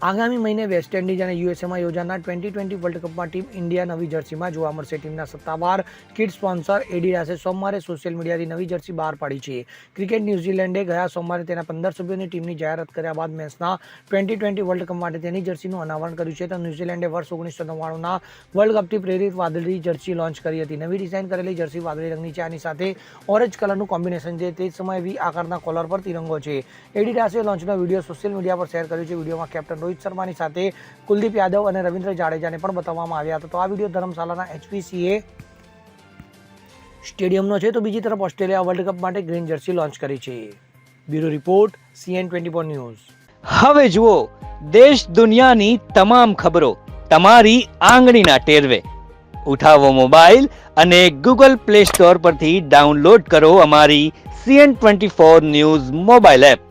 આગામી મહિને West Indies અને યુએસએમાં યોજાનાર ટ્વેન્ટી ટ્વેન્ટી વર્લ્ડ કપમાં ટીમ ઇન્ડિયા નવી જર્સીમાં જોવા મળશે. ટીમના સત્તાવાર કિટ સ્પોન્સર એડિડાસે સોમવારે સોશિયલ મીડિયાથી નવી જર્સી બહાર પાડી છે. ક્રિકેટ ન્યૂઝીલેન્ડે ગયા સોમવારે તેના પંદર સભ્યોની ટીમની જાહેરાત કર્યા બાદ મેચના ટ્વેન્ટી ટ્વેન્ટી વર્લ્ડ કપ માટે તેની જર્સીનું અનાવરણ કર્યું છે. તો ન્યૂઝીલેન્ડે વર્ષ ઓગણીસો નવ્વાણુંના વર્લ્ડ કપથી પ્રેરિત વાદળી જર્સી લોન્ચ કરી હતી. નવી ડિઝાઇન કરેલી જર્સી વાદળી રંગની છે. આની સાથે ઓરેન્જ કલરનું કોમ્બિનેશન છે. તે સમયે વી આકારના કોલર પર તિરંગો છે. એડિડાસે લોન્ચનો વીડિયો સોશિયલ મીડિયા પર શેર કર્યો છે. વિડીયોમાં કેપ્ટન રોહિત શર્માની સાથે કુલદીપ યાદવ અને રવિન્દ્ર જાડેજાને પણ બતાવવામાં આવ્યા હતા. તો આ વીડિયો ધર્મશાલાના એચપીસીએ સ્ટેડિયમનો છે. તો બીજી તરફ ઓસ્ટ્રેલિયા વર્લ્ડ કપ માટે ગ્રીન જર્સી લોન્ચ કરી છે. Bureau report CN twenty four news. હવે જુઓ, દેશ દુનિયાની તમામ ખબરો તમારી આંગળીના ટેરવે. ઉઠાવો મોબાઈલ અને ગૂગલ પ્લે સ્ટોર પરથી ડાઉનલોડ કરો અમારી CN twenty four news mobile app.